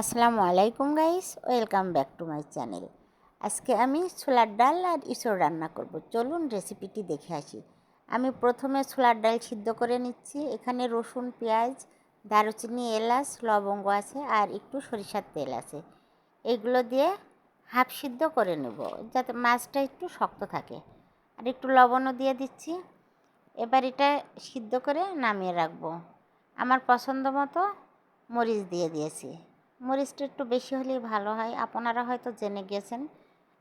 আসসালামু আলাইকুম guys welcome back to my channel আজকে আমি ছোলার ডাল আর ইসোর রান্না করব। চলুন রেসিপিটি দেখে আসি। আমি প্রথমে ছোলার ডাল সিদ্ধ করে নিচ্ছি। এখানে রসুন, পেঁয়াজ, দারুচিনি, এলাচ, লবঙ্গ আছে আর একটু সরিষার তেল আছে। এগুলো দিয়ে হাফ সিদ্ধ করে নেব যাতে মাছটা একটু শক্ত থাকে। আর একটু লবণও দিয়ে দিচ্ছি। এবার এটা সিদ্ধ করে নামিয়ে রাখব। আমার পছন্দ মতো মরিচ দিয়ে দিয়েছি। মরিচটা একটু বেশি হলেই ভালো হয়। আপনারা হয়তো জেনে গেছেন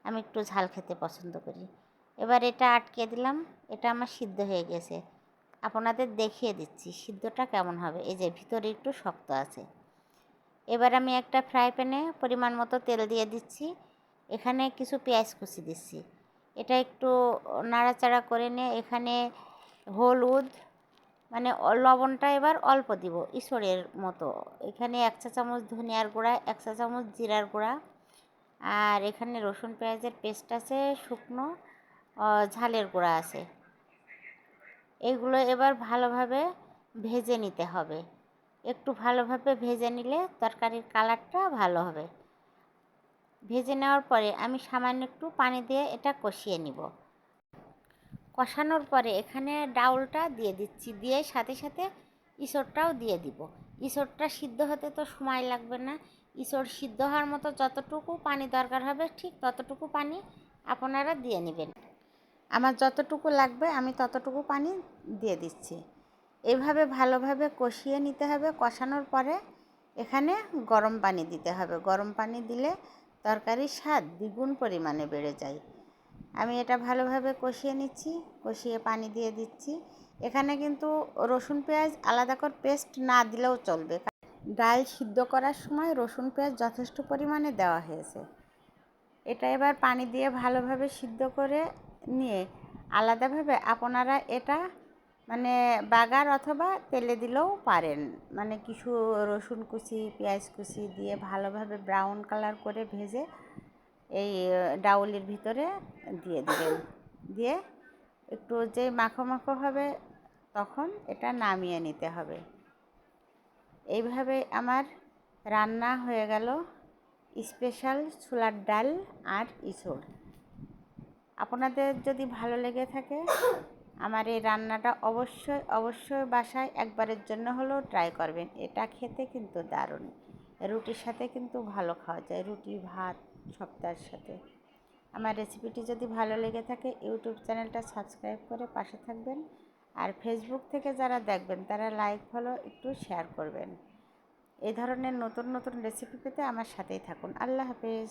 আমি একটু ঝাল খেতে পছন্দ করি। এবার এটা আটকে দিলাম, এটা আমার সিদ্ধ হয়ে গেছে। আপনাদের দেখিয়ে দিচ্ছি, সিদ্ধটা কেমন হবে? এই যে, ভিতরে একটু শক্ত আছে। এবার আমি একটা ফ্রাই প্যানে পরিমাণ মতো তেল দিয়ে দিচ্ছি। এখানে কিছু পেঁয়াজ কুচি দিচ্ছি। এটা একটু নাড়াচাড়া করে নিয়ে এখানে হলুদ মানে লবণটা এবার অল্প দিব ইসড়ের মতো। এখানে এক চা চামচ ধনিয়ার গুঁড়া, এক চা চামচ জিরার গুঁড়া। আর এখানে রসুন পেঁয়াজের পেস্ট আছে, শুকনো ঝালের গুঁড়া আছে। এগুলো এবার ভালোভাবে ভেজে নিতে হবে। একটু ভালোভাবে ভেজে নিলে তরকারির কালারটা ভালো হবে। ভেজে নেওয়ার পরে আমি সামান্য একটু পানি দিয়ে এটা কষিয়ে নিব। কষানোর পরে এখানে ডাউলটা দিয়ে দিচ্ছি। দিয়ে সাথে সাথে ইসরটাও দিয়ে দিব। ইসরটা সিদ্ধ হতে তো সময় লাগবে না। ইসর সিদ্ধ হওয়ার মতো যতটুকু পানি দরকার হবে, ঠিক ততটুকু পানি আপনারা দিয়ে নেবেন। আমার যতটুকু লাগবে, আমি ততটুকু পানি দিয়ে দিচ্ছি। এভাবে ভালোভাবে কষিয়ে নিতে হবে। কষানোর পরে এখানে গরম পানি দিতে হবে। গরম পানি দিলে তরকারির স্বাদ দ্বিগুণ পরিমাণে বেড়ে যায়। আমি এটা ভালোভাবে কষিয়ে নিচ্ছি, কষিয়ে পানি দিয়ে দিচ্ছি। এখানে কিন্তু রসুন, পেঁয়াজ আলাদা করে পেস্ট না দিলেও চলবে। ডাল সিদ্ধ করার সময় রসুন, পেঁয়াজ যথেষ্ট পরিমাণে দেওয়া হয়েছে। এটা এবার পানি দিয়ে ভালোভাবে সিদ্ধ করে নিয়ে আলাদাভাবে আপনারা এটা মানে বাগার অথবা তেলে দিলেও পারেন। মানে কিছু রসুন কুচি, পেঁয়াজ কুচি দিয়ে ভালোভাবে ব্রাউন কালার করে ভেজে এই ডাউলের ভিতরে দিয়ে দেবেন। দিয়ে একটু যে মাখো মাখো হবে তখন এটা নামিয়ে নিতে হবে। এইভাবে আমার রান্না হয়ে গেল স্পেশাল ছোলার ডাল আর ইঁচড়। আপনাদের যদি ভালো লেগে থাকে, আমার এই রান্নাটা অবশ্যই অবশ্যই বাসায় একবারের জন্য হলেও ট্রাই করবেন। এটা খেতে কিন্তু দারুণ। রুটির সাথে কিন্তু ভালো খাওয়া যায়, রুটি, ভাত সপ্তাহের সাথে। আমার রেসিপিটি যদি ভালো লেগে থাকে, ইউটিউব চ্যানেলটা সাবস্ক্রাইব করে পাশে থাকবেন। আর ফেসবুক থেকে যারা দেখবেন, তারা লাইক, ফলো, একটু শেয়ার করবেন। এই ধরনের নতুন নতুন রেসিপি পেতে আমার সাথেই থাকুন। আল্লাহ হাফেজ।